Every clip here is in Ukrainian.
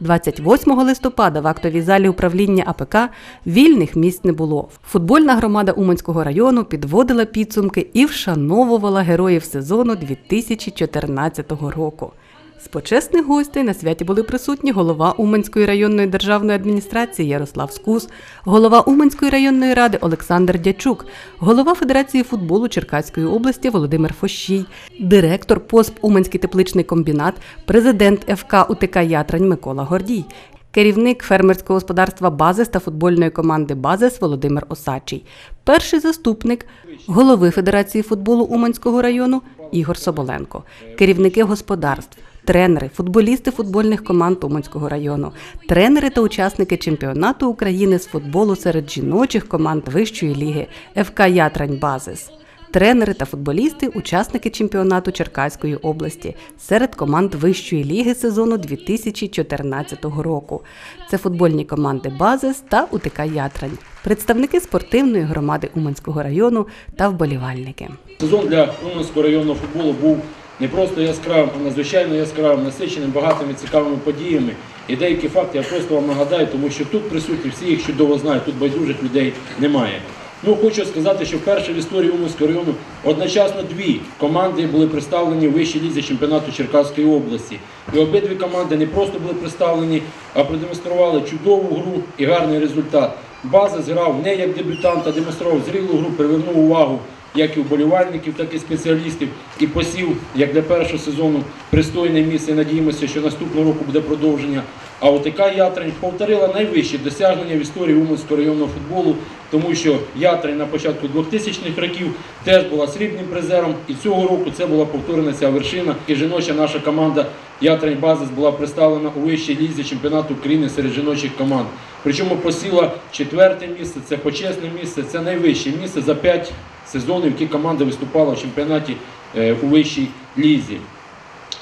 28 листопада в актовій залі управління АПК вільних місць не було. Футбольна громада Уманського району підводила підсумки і вшановувала героїв сезону 2014 року. З почесних гостей на святі були присутні голова Уманської районної державної адміністрації Ярослав Скус, голова Уманської районної ради Олександр Дячук, голова Федерації футболу Черкаської області Володимир Фощій, директор ПОСП Уманський тепличний комбінат, президент ФК УТК Ятрань Микола Гордій. Керівник фермерського господарства Базис та футбольної команди Базис Володимир Осадчий, перший заступник голови Федерації футболу Уманського району Ігор Соболенко, керівники господарств, тренери, футболісти футбольних команд Уманського району, тренери та учасники чемпіонату України з футболу серед жіночих команд Вищої ліги ФК Ятрань Базис. Тренери та футболісти, учасники чемпіонату Черкаської області серед команд Вищої ліги сезону 2014 року. Це футбольні команди Базис та УТК Ятрань, представники спортивної громади Уманського району та вболівальники. Сезон для Уманського районного футболу був не просто яскравим, а надзвичайно яскравим, насиченим багатими цікавими подіями. І деякі факти я просто вам нагадаю, тому що тут присутні всі їх чудово знають, тут байдужих людей немає. Ну, хочу сказати, що вперше в історії Уманського району одночасно дві команди були представлені в вищій лізі чемпіонату Черкаської області. І обидві команди не просто були представлені, а продемонстрували чудову гру і гарний результат. База зграв не як дебютант, а демонстрував зрілу гру, привернув увагу як і вболівальників, так і спеціалістів, і посів, як для першого сезону, пристойне місце. Надіємося, що наступного року буде продовження. А ОТК Ятрань повторила найвищі досягнення в історії Уманського районного футболу, тому що Ятрань на початку 2000-х років теж була срібним призером, і цього року це була повторена ця вершина. І жіноча наша команда Ятрань Базис була представлена у вищій лізі чемпіонату України серед жіночих команд. Причому посіла четверте місце, це почесне місце, це найвище місце за п'ять сезонів, які команда виступала в чемпіонаті е, у вищій лізі.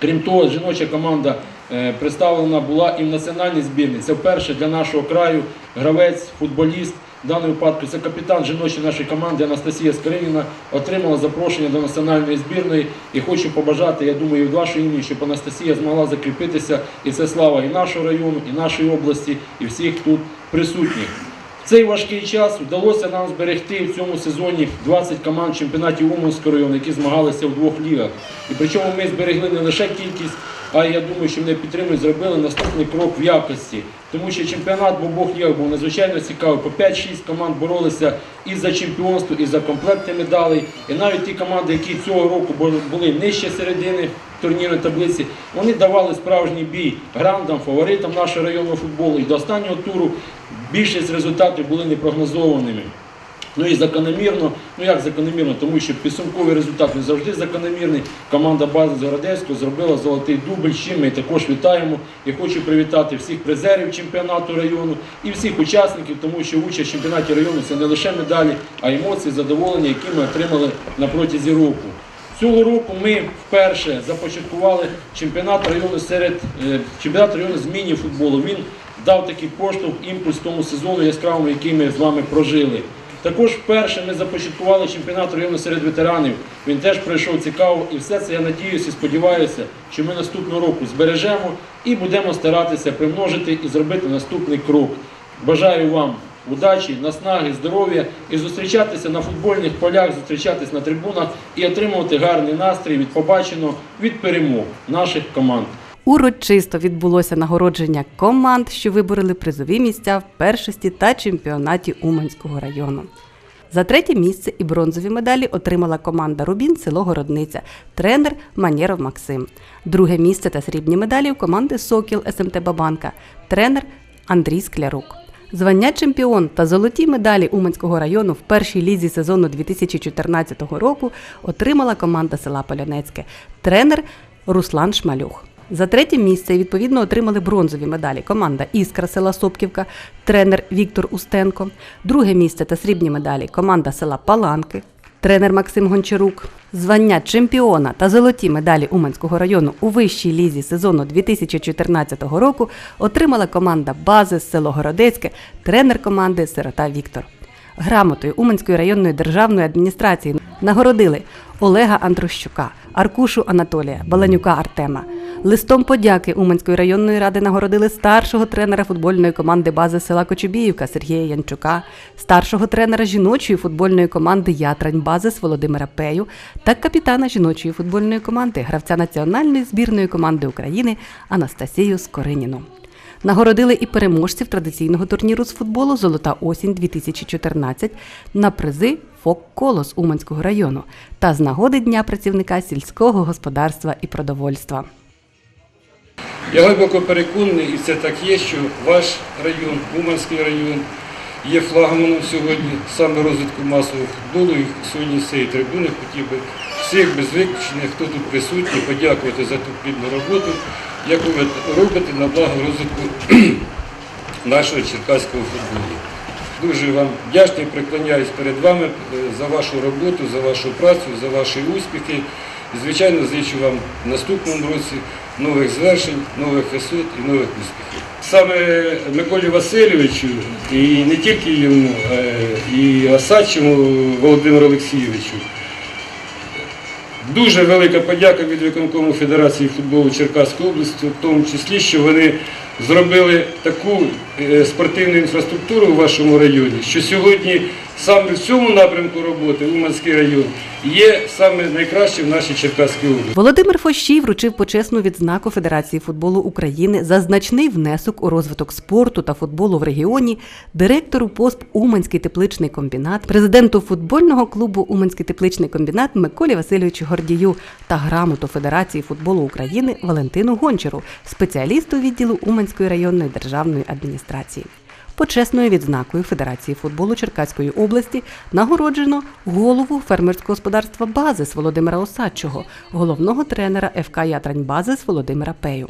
Крім того, жіноча команда е, представлена була і в національній збірні. Це вперше для нашого краю гравець, футболіст. В даному випадку це капітан жіночої нашої команди Анастасія Скриніна отримала запрошення до національної збірної. І хочу побажати, я думаю, і від вашої імені, щоб Анастасія змогла закріпитися. І це слава і нашого району, і нашої області, і всіх тут присутніх. Цей важкий час вдалося нам зберегти в цьому сезоні 20 команд чемпіонатів Уманського району, які змагалися в двох лігах. І причому ми зберегли не лише кількість, а я думаю, що мене підтримують, зробили наступний крок в якості. Тому що чемпіонат в обох лігах був надзвичайно цікавий. По 5-6 команд боролися і за чемпіонство, і за комплекти медалей. І навіть ті команди, які цього року були нижче середини турнірної таблиці, вони давали справжній бій грандам, фаворитам нашого районного футболу. І до останнього туру більшість результатів були непрогнозованими. Ну і закономірно, ну як закономірно, тому що підсумковий результат не завжди закономірний. Команда бази Загородецького зробила золотий дубль, чим ми також вітаємо. І хочу привітати всіх призерів чемпіонату району і всіх учасників, тому що участь в чемпіонаті району це не лише медалі, а емоції, задоволення, які ми отримали на протязі року. Цього року ми вперше започаткували чемпіонат району серед е, чемпіонат району з міні-футболу. Він дав такий поштовх, імпульс тому сезону яскравому, який ми з вами прожили. Також вперше ми започаткували чемпіонат району серед ветеранів. Він теж пройшов цікаво, і все це я надіюся і сподіваюся, що ми наступного року збережемо і будемо старатися примножити і зробити наступний крок. Бажаю вам удачі, наснаги, здоров'я і зустрічатися на футбольних полях, зустрічатися на трибунах і отримувати гарний настрій від побаченого від перемог наших команд. Урочисто відбулося нагородження команд, що вибороли призові місця в першості та чемпіонаті Уманського району. За третє місце і бронзові медалі отримала команда Рубін село Городниця, тренер Манєров Максим. Друге місце та срібні медалі у команди Сокіл СМТ Бабанка, тренер Андрій Склярук. Звання чемпіон та золоті медалі Уманського району в першій лізі сезону 2014 року отримала команда села Полянецьке, тренер Руслан Шмалюх. За третє місце відповідно отримали бронзові медалі команда Іскра села Сопківка, тренер Віктор Устенко. Друге місце та срібні медалі команда села Паланки, тренер Максим Гончарук. Звання чемпіона та золоті медалі Уманського району у вищій лізі сезону 2014 року отримала команда Бази село Городецьке, тренер команди Сирота Віктор. Грамотою Уманської районної державної адміністрації нагородили Олега Андрущука, Аркушу Анатолія, Баланюка Артема, Листом подяки Уманської районної ради нагородили старшого тренера футбольної команди бази села Кочубіївка Сергія Янчука, старшого тренера жіночої футбольної команди Ятрань Базис Володимира Пею та капітана жіночої футбольної команди, гравця національної збірної команди України Анастасію Скориніну. Нагородили і переможців традиційного турніру з футболу Золота осінь 2014 на призи ФОК Колос Уманського району та з нагоди Дня працівника сільського господарства і продовольства. Я глибоко переконаний, і це так є, що ваш район, Уманський район, є флагманом сьогодні саме розвитку масового футболу. І сьогодні з цієї трибуни хотів би всіх без виключення, хто тут присутній, подякувати за ту плідну роботу, яку ви робите на благо розвитку нашого черкаського футболу. Дуже вам вдячний, преклоняюсь перед вами е, за вашу роботу, за вашу працю, за ваші успіхи. І, звичайно, зичу вам в наступному році нових звершень, нових висот і нових успіхів. Саме Миколі Васильовичу, і не тільки йому, і Осадчому Володимиру Олексійовичу. Дуже велика подяка від виконкому Федерації футболу Черкаської області, в тому числі, що вони зробили таку спортивну інфраструктуру у вашому районі, що сьогодні саме в цьому напрямку роботи Уманський район є саме найкращим в нашій Черкаській області. Володимир Фощій вручив почесну відзнаку Федерації футболу України за значний внесок у розвиток спорту та футболу в регіоні, директору ПОСП Уманський тепличний комбінат, президенту футбольного клубу Уманський тепличний комбінат Миколі Васильовичу Гордію та грамоту Федерації футболу України Валентину Гончару, спеціалісту відділу Уманської районної державної адміністрації. Почесною відзнакою Федерації футболу Черкаської області нагороджено голову фермерського господарства Базис Володимира Осадчого, головного тренера ФК Ятрань Базис Володимира Пею.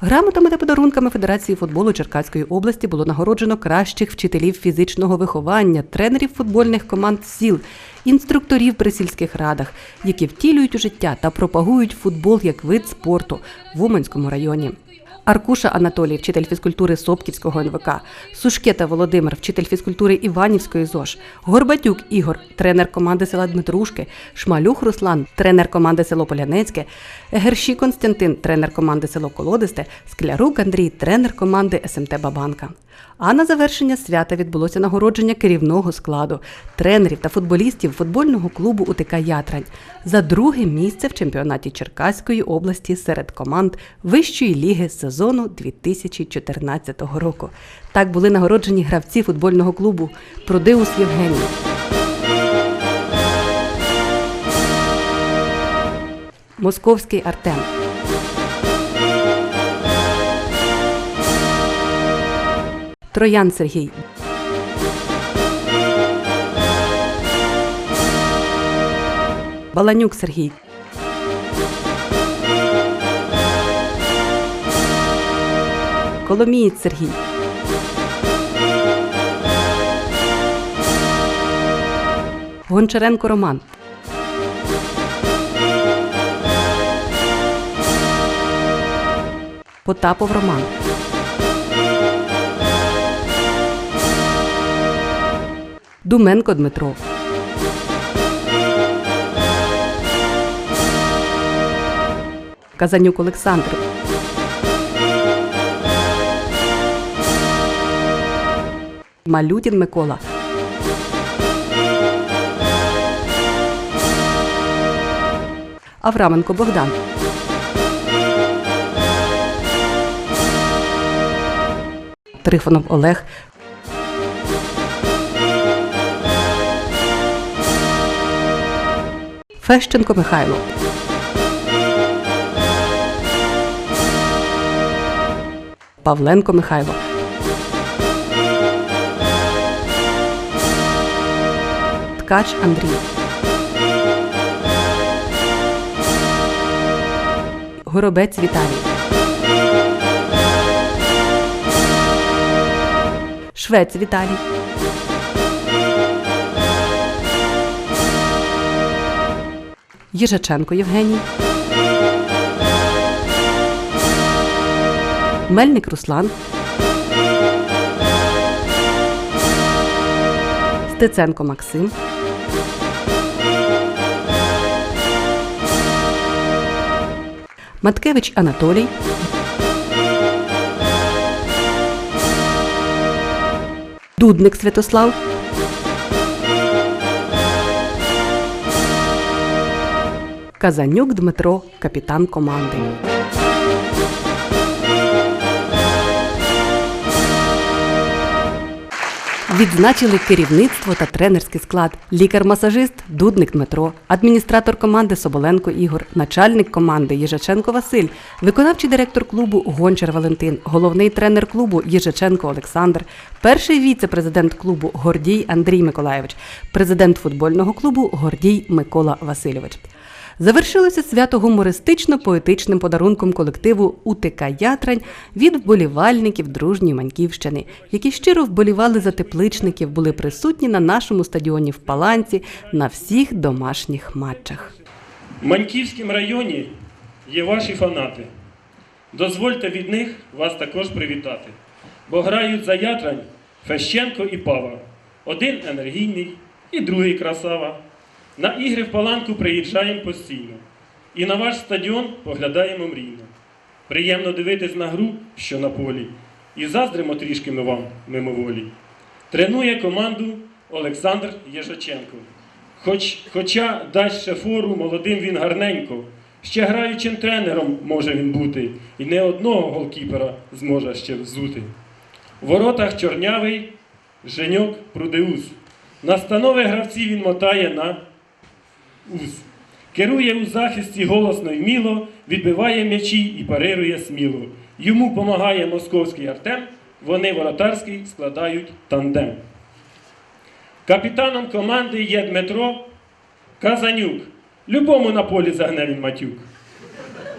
Грамотами та подарунками Федерації футболу Черкаської області було нагороджено кращих вчителів фізичного виховання, тренерів футбольних команд сіл, інструкторів при сільських радах, які втілюють у життя та пропагують футбол як вид спорту в Уманському районі. Аркуша Анатолій, вчитель фізкультури Сопківського НВК, Сушкета Володимир, вчитель фізкультури Іванівської ЗОЖ, Горбатюк Ігор, тренер команди села Дмитрушки, Шмалюх Руслан, тренер команди село Полянецьке, Герші Константин, тренер команди село Колодисте, Склярук Андрій, тренер команди СМТ Бабанка. А на завершення свята відбулося нагородження керівного складу, тренерів та футболістів футбольного клубу УТК Ятрань за друге місце в чемпіонаті Черкаської області серед команд Вищої ліги сезону 2014 року. Так були нагороджені гравці футбольного клубу Продеус Євгеній. Московський Артем. Троян Сергій. Баланюк Сергій. Коломієць Сергій. Гончаренко Роман. Потапов Роман. Думенко Дмитро. Казанюк Олександр. Малютін Микола. Авраменко Богдан. Трифонов Олег. Фещенко Михайло. Павленко Михайло. Ткач Андрій. Горобець Віталій. Швець Віталій. Їжаченко Євгеній. Мельник Руслан. Стеценко Максим. Маткевич Анатолій, Дудник Святослав, Казанюк Дмитро, капітан команди. Відзначили керівництво та тренерський склад, лікар-масажист Дудник Дмитро, адміністратор команди Соболенко Ігор, начальник команди Єжаченко Василь, виконавчий директор клубу Гончар Валентин, головний тренер клубу Єжаченко Олександр, перший віце-президент клубу Гордій Андрій Миколаєвич, президент футбольного клубу Гордій Микола Васильович. Завершилося свято гумористично-поетичним подарунком колективу УТК Ятрань від вболівальників дружньої Маньківщини, які щиро вболівали за тепличників, були присутні на нашому стадіоні в Паланці на всіх домашніх матчах. В Маньківському районі є ваші фанати. Дозвольте від них вас також привітати. Бо грають за Ятрань Фещенко і Пава. Один енергійний і другий красава. На ігри в Паланку приїжджаємо постійно. І на ваш стадіон поглядаємо мрійно. Приємно дивитись на гру, що на полі, і заздримо трішки ми вам мимоволі. Тренує команду Олександр Єжаченко. Хоч, хоча дасть ще фору, молодим він гарненько. Ще граючим тренером може він бути, і не одного голкіпера зможе ще взути. В воротах чорнявий Женьок Прудеус. Настанови гравців він мотає на. Керує у захисті голосно й вміло, відбиває м'ячі і парирує сміло. Йому помагає московський Артем, вони воротарський складають тандем. Капітаном команди є Дмитро Казанюк. Любому на полі загне він матюк.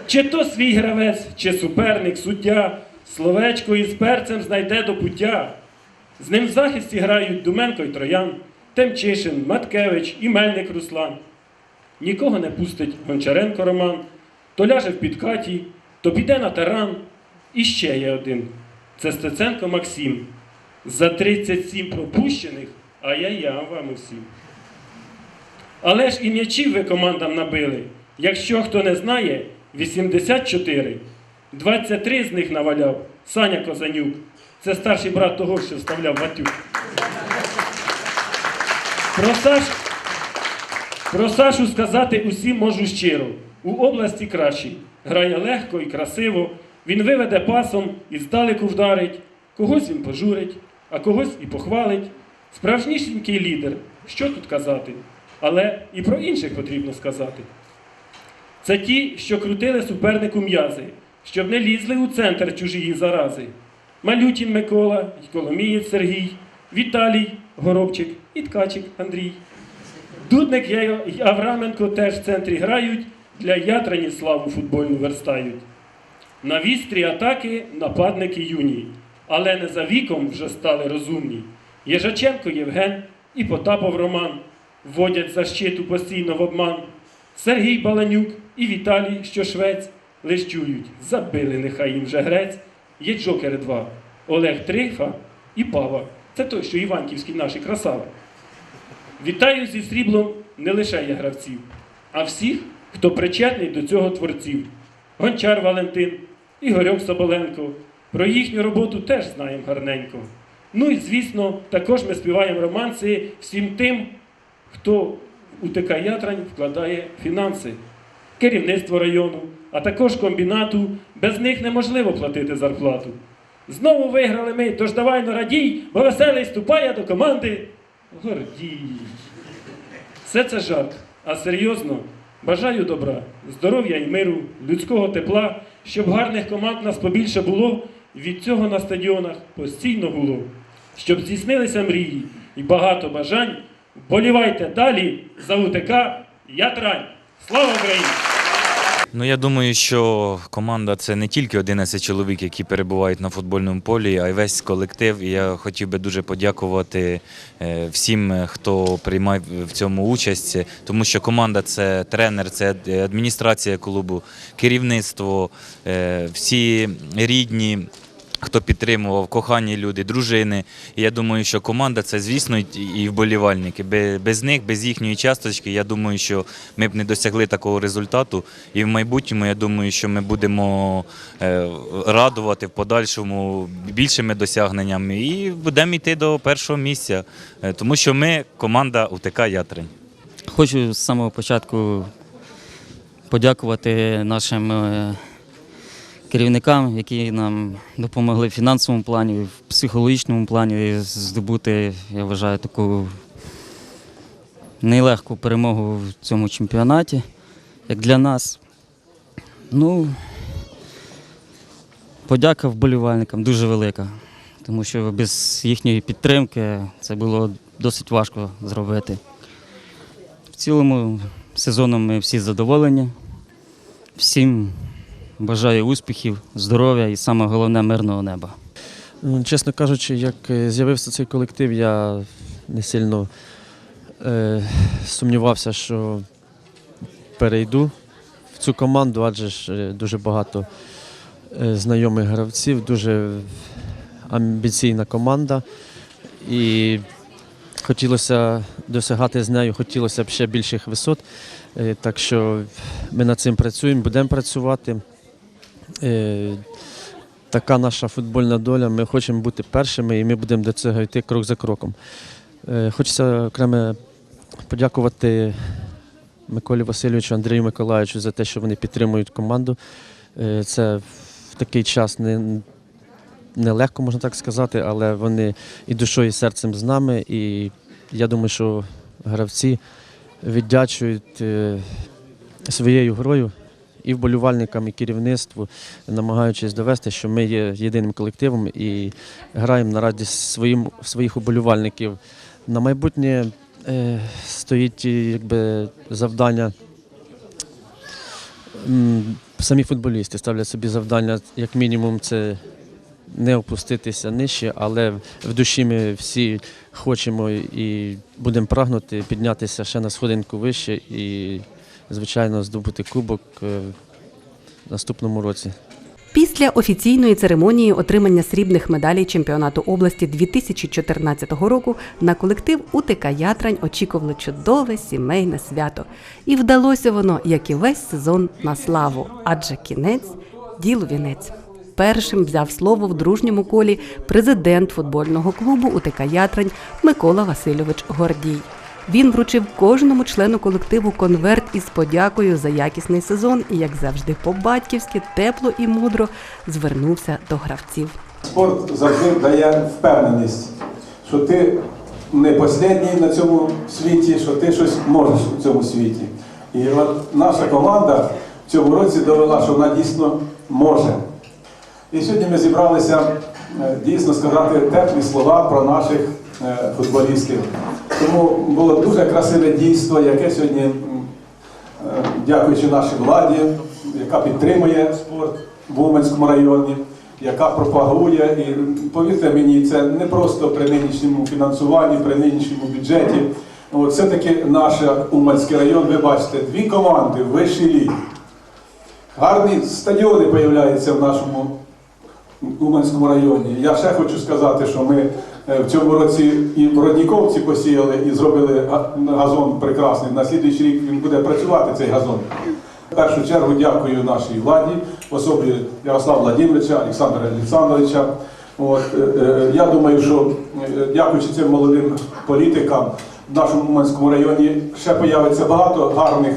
Чи то свій гравець, чи суперник, суддя, словечко із перцем знайде до пуття. З ним в захисті грають Думенко й Троян, Темчишин, Маткевич і Мельник Руслан. Нікого не пустить Гончаренко Роман, то ляже в підкаті, то піде на таран. І ще є один. Це Стеценко Максим. За 37 пропущених, а я я вам усім. Але ж і м'ячів ви командам набили. Якщо хто не знає, 84. 23 з них наваляв Саня Козанюк. Це старший брат того, що вставляв Ватюк. Про, Саш... Про Сашу сказати усім можу щиро. У області кращий. Грає легко і красиво. Він виведе пасом і здалеку вдарить. Когось він пожурить, а когось і похвалить. Справжнісінький лідер. Що тут казати? Але і про інших потрібно сказати. Це ті, що крутили супернику м'язи, щоб не лізли у центр чужії зарази. Малютін Микола, й Коломієць Сергій, Віталій Горобчик і Ткачик Андрій. Дудник й Авраменко теж в центрі грають, для ятрані славу футбольну верстають. На вістрі атаки нападники юні, але не за віком вже стали розумні. Єжаченко Євген і Потапов Роман вводять защиту постійно в обман. Сергій Баланюк і Віталій, що швець, лиш забили нехай їм вже грець. Є джокери два Олег Трифа і Пава. Це той, що Іванківський наші красава. Вітаю зі сріблом не лише я гравців, а всіх, хто причетний до цього творців. Гончар Валентин, Ігорьок Соболенко. Про їхню роботу теж знаємо гарненько. Ну і звісно, також ми співаємо романси всім тим, хто у ТК Ятрань вкладає фінанси, керівництво району, а також комбінату. Без них неможливо платити зарплату. Знову виграли ми, тож давай но радій, бо веселий ступає до команди. Гордій. Все це жарт, а серйозно бажаю добра, здоров'я і миру, людського тепла, щоб гарних команд нас побільше було, і від цього на стадіонах постійно гуло. Щоб здійснилися мрії і багато бажань. Вболівайте далі за УТК Ятрань. Слава Україні! Ну я думаю, що команда це не тільки 11 чоловік, які перебувають на футбольному полі, а й весь колектив. І я хотів би дуже подякувати е, всім, е, хто приймає в цьому участь, тому що команда це тренер, це адміністрація клубу, керівництво, е, всі рідні. Хто підтримував, кохані люди, дружини. І я думаю, що команда це, звісно, і- вболівальники. Без них, без їхньої часточки, я думаю, що ми б не досягли такого результату. І в майбутньому, я думаю, що ми будемо е, радувати в подальшому більшими досягненнями і будемо йти до першого місця, Е, тому що ми команда УТК Ятрень. Хочу з самого початку подякувати нашим е, керівникам, які нам допомогли в фінансовому плані, в психологічному плані здобути, я вважаю, таку нелегку перемогу в цьому чемпіонаті, як для нас. Ну, подяка вболівальникам дуже велика, тому що без їхньої підтримки це було досить важко зробити. В цілому сезоном ми всі задоволені. Всім бажаю успіхів, здоров'я і саме головне мирного неба. Чесно кажучи, як е, з'явився цей колектив, я не сильно е, сумнівався, що перейду в цю команду, адже ж е, дуже багато е, знайомих гравців, дуже амбіційна команда. І хотілося досягати з нею, хотілося б ще більших висот. Так що ми над цим працюємо, будемо працювати. Е, така наша футбольна доля. Ми хочемо бути першими і ми будемо до цього йти крок за кроком. Е, Хочеться окремо подякувати Миколі Васильовичу, Андрію Миколаївичу за те, що вони підтримують команду. Е, Це в такий час не, нелегко, можна так сказати, але вони і душою, і серцем з нами. І я думаю, що гравці віддячують своєю грою і вболівальникам, і керівництву, намагаючись довести, що ми є єдиним колективом і граємо на радість своїм, своїх уболівальників. На майбутнє е, стоїть якби, завдання. Самі футболісти ставлять собі завдання, як мінімум, це не опуститися нижче, але в душі ми всі хочемо і будемо прагнути піднятися ще на сходинку вище і, звичайно, здобути кубок е, в наступному році. Після офіційної церемонії отримання срібних медалей чемпіонату області 2014 року на колектив УТК Ятрань очікувало чудове сімейне свято. І вдалося воно, як і весь сезон, на славу, адже кінець ділу вінець. Першим взяв слово в дружньому колі президент футбольного клубу УТК Ятрань Микола Васильович Гордій. Він вручив кожному члену колективу конверт із подякою за якісний сезон і, як завжди, по-батьківськи, тепло і мудро звернувся до гравців. Спорт завжди дає впевненість, що ти не останній на цьому світі, що ти щось можеш у цьому світі. І от наша команда в цьому році довела, що вона дійсно може. І сьогодні ми зібралися е, дійсно сказати теплі слова про наших футболістів. Тому було дуже красиве дійство, яке сьогодні, е, дякуючи нашій владі, яка підтримує спорт в Уманському районі, яка пропагує. І повірте мені, це не просто при нинішньому фінансуванні, при нинішньому бюджеті. Все-таки наш Уманський район, ви бачите, дві команди в вищій лігі. Гарні стадіони з'являються в нашому Уманському районі. Я ще хочу сказати, що ми е, в цьому році і в Родніковці посіяли і зробили газон прекрасний. На слідуючий рік він буде працювати цей газон. В першу чергу дякую нашій владі, особі Ярослава Владимировича, Олександра Олександровича. От, е, е, я думаю, що е, дякуючи цим молодим політикам в нашому Уманському районі ще появиться багато гарних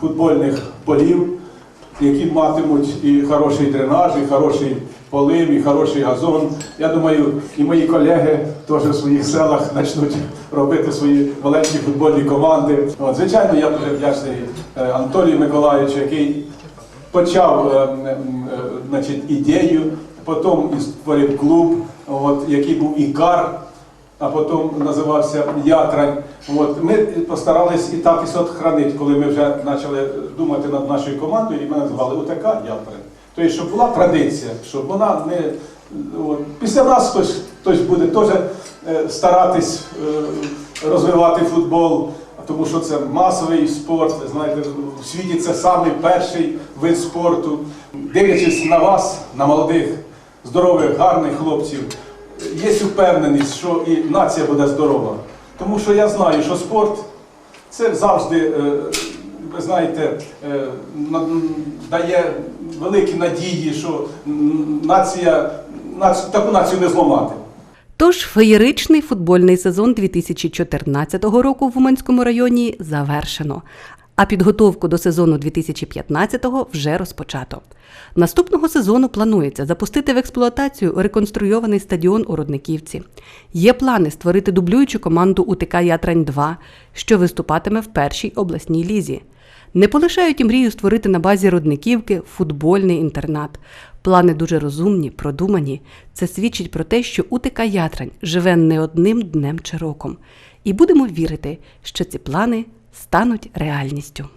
футбольних полів які матимуть і хороший дренаж, і хороший полив, і хороший газон. Я думаю, і мої колеги теж в своїх селах почнуть робити свої маленькі футбольні команди. От, звичайно, я дуже вдячний е, Анатолію Миколаївичу, який почав е, м, е, значить, ідею, потім і створив клуб, от, який був ікар а потім називався Ятрань. От ми постарались і так і сохранити, коли ми вже почали думати над нашою командою, і ми назвали УТК Ятрань. Тобто, щоб була традиція, щоб вона не от, після нас хтось, хтось буде теж е, старатись е, розвивати футбол. Тому що це масовий спорт, ви знаєте, в світі це самий перший вид спорту. Дивлячись на вас, на молодих здорових, гарних хлопців. Є впевненість, що і нація буде здорова. Тому що я знаю, що спорт це завжди, е, ви знаєте, е, дає великі надії, що нація, таку націю не зламати. Тож феєричний футбольний сезон 2014 року в Уманському районі завершено. А підготовку до сезону 2015-го вже розпочато. Наступного сезону планується запустити в експлуатацію реконструйований стадіон у Рудниківці. Є плани створити дублюючу команду УТК Ятрань 2 що виступатиме в першій обласній лізі. Не полишають і мрію створити на базі Рудниківки футбольний інтернат. Плани дуже розумні, продумані. Це свідчить про те, що УТК Ятрань живе не одним днем чи роком. І будемо вірити, що ці плани стануть реальністю.